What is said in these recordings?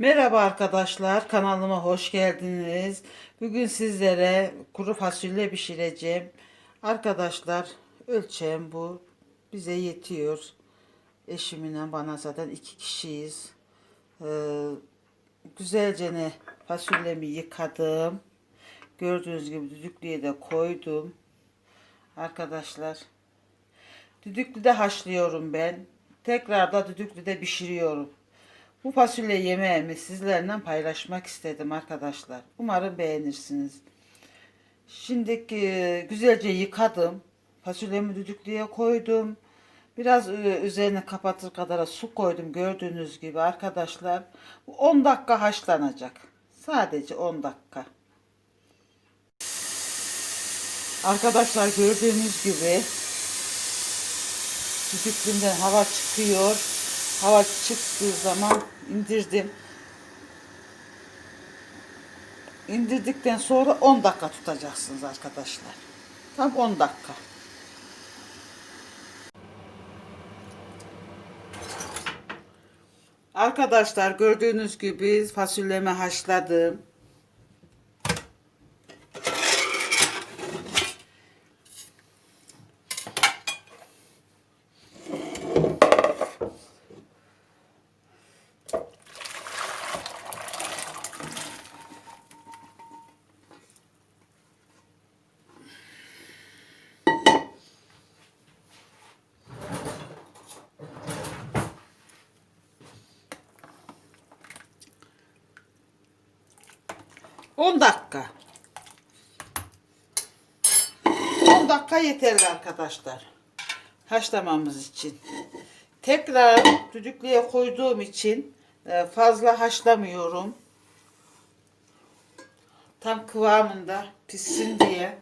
Merhaba arkadaşlar, kanalıma hoş geldiniz. Bugün sizlere kuru fasulye pişireceğim. Arkadaşlar, ölçeğim bu. Bize yetiyor. Eşimle bana zaten iki kişiyiz. Ee, güzelce ne fasulyemi yıkadım. Gördüğünüz gibi düdüklüye de koydum. Arkadaşlar, düdüklüde haşlıyorum ben. Tekrar da düdüklüde pişiriyorum. Bu fasulye yemeğimi sizlerle paylaşmak istedim arkadaşlar. Umarım beğenirsiniz. Şimdi e, güzelce yıkadım. Fasulyemi düdüklüye koydum. Biraz e, üzerine kapatır kadar su koydum gördüğünüz gibi arkadaşlar. Bu 10 dakika haşlanacak. Sadece 10 dakika. Arkadaşlar gördüğünüz gibi düdüklüğümden hava çıkıyor. Hava çıktığı zaman indirdim. İndirdikten sonra 10 dakika tutacaksınız arkadaşlar. Tam 10 dakika. Arkadaşlar gördüğünüz gibi fasulyemi haşladım. On dakika. 10 dakika yeterli arkadaşlar. Haşlamamız için. Tekrar düdüklüye koyduğum için e, fazla haşlamıyorum. Tam kıvamında pişsin diye.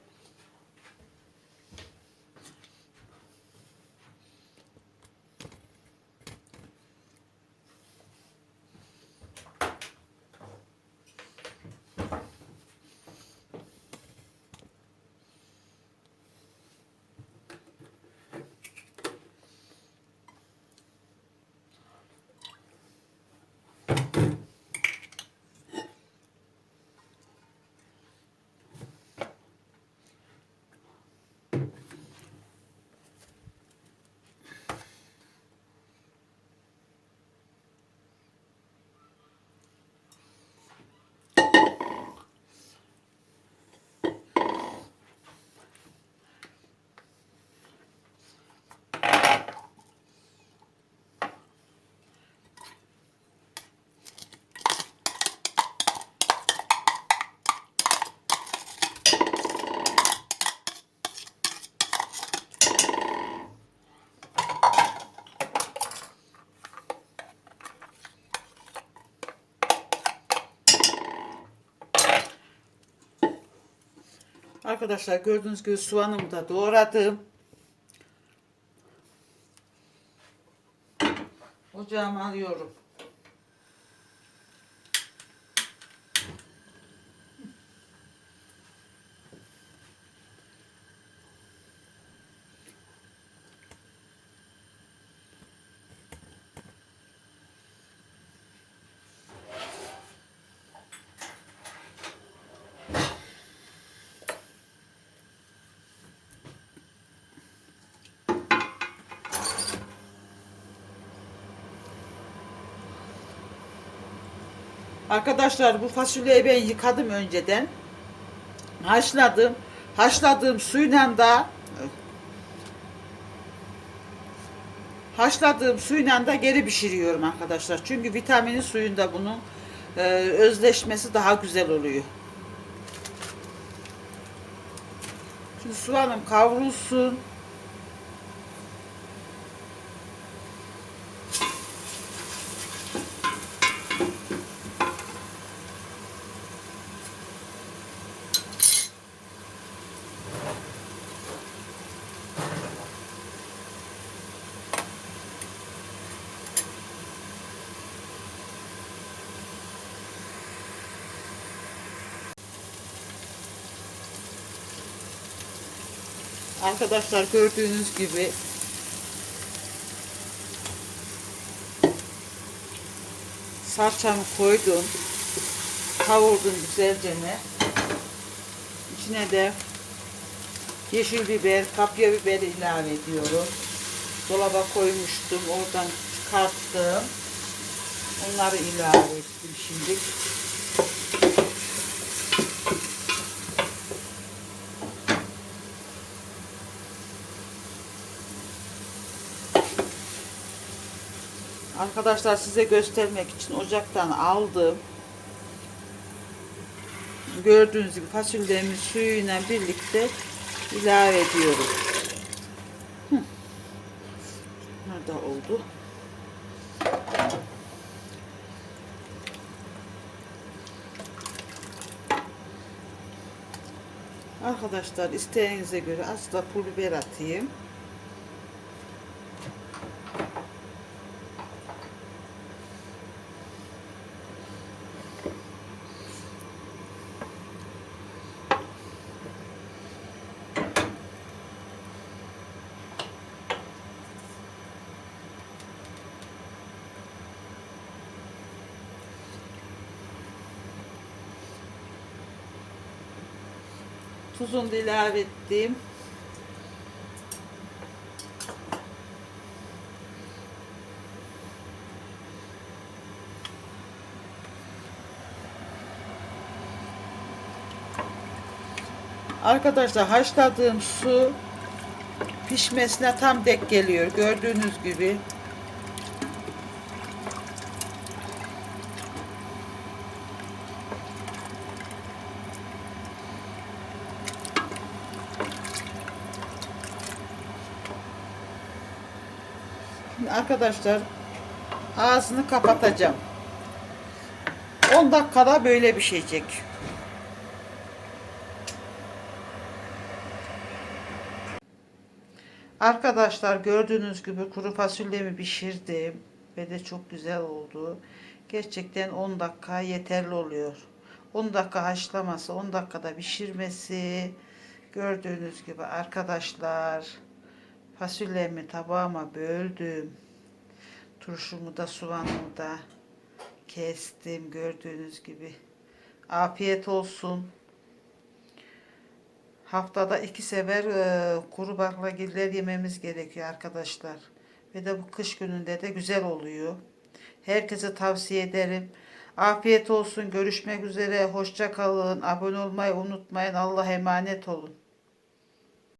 Arkadaşlar gördüğünüz gibi soğanımı da doğradım. Ocağıma alıyorum. Arkadaşlar bu fasulyeyi ben yıkadım önceden. Haşladım. Haşladığım suyla da haşladığım suyla da geri pişiriyorum arkadaşlar. Çünkü vitamini suyunda bunun e, özleşmesi daha güzel oluyor. Şimdi soğanım kavrulsun. Arkadaşlar gördüğünüz gibi Salçamı koydum. Kavurdum güzelce ne. İçine de yeşil biber, kapya biber ilave ediyorum. Dolaba koymuştum. Oradan çıkarttım. Onları ilave ettim şimdi. Arkadaşlar size göstermek için ocaktan aldım. Gördüğünüz gibi fasulyemi suyuyla birlikte ilave ediyorum. Nerede oldu? Arkadaşlar isteğinize göre az da pul biber atayım. Tuzunu da ilave ettim. Arkadaşlar haşladığım su pişmesine tam dek geliyor. Gördüğünüz gibi. Arkadaşlar ağzını kapatacağım. 10 dakikada böyle pişecek. Arkadaşlar gördüğünüz gibi kuru fasulyemi pişirdim ve de çok güzel oldu. Gerçekten 10 dakika yeterli oluyor. 10 dakika haşlaması, 10 dakikada pişirmesi. Gördüğünüz gibi arkadaşlar fasulyemi tabağıma böldüm. Turşumu da soğanımı da kestim gördüğünüz gibi. Afiyet olsun. Haftada iki sefer e, kuru baklagiller yememiz gerekiyor arkadaşlar. Ve de bu kış gününde de güzel oluyor. Herkese tavsiye ederim. Afiyet olsun. Görüşmek üzere. Hoşça kalın. Abone olmayı unutmayın. Allah'a emanet olun.